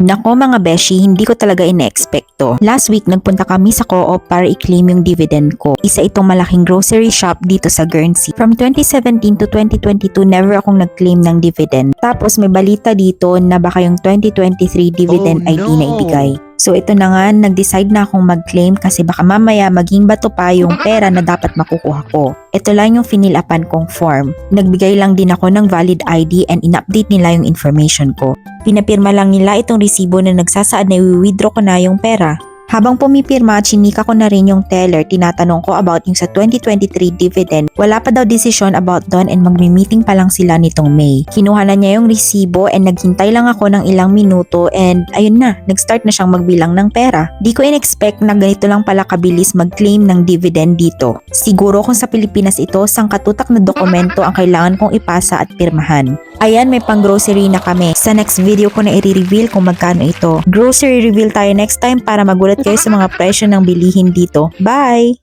Nako mga beshi, hindi ko talaga ine-expect to. Last week, nagpunta kami sa co-op para i-claim yung dividend ko. Isa itong malaking grocery shop dito sa Guernsey. From 2017 to 2022, never akong nag-claim ng dividend. Tapos may balita dito na baka yung 2023 dividend Oh, ID no. na ibigay. So ito na nga, nag-decide na akong mag-claim kasi baka mamaya maging bato pa yung pera na dapat makukuha ko. Ito lang yung finilapan kong form. Nagbigay lang din ako ng valid ID and in-update nila yung information ko. Pinapirma lang nila itong resibo na nagsasaad na i-withdraw ko na yung pera. Habang pumipirma, chinika ko na rin yung teller, tinatanong ko about yung sa 2023 dividend. Wala pa daw desisyon about doon and magmi-meeting pa lang sila nitong May. Kinuha na niya yung resibo and naghintay lang ako ng ilang minuto and ayun na, nag-start na siyang magbilang ng pera. Di ko in-expect na ganito lang pala kabilis mag-claim ng dividend dito. Siguro kung sa Pilipinas ito, sangkatutak na dokumento ang kailangan kong ipasa at pirmahan. Ayan, may pang grocery na kami. Sa next video ko na i-reveal kung magkano ito. Grocery reveal tayo next time para magulat kayo sa mga presyo ng bilihin dito. Bye!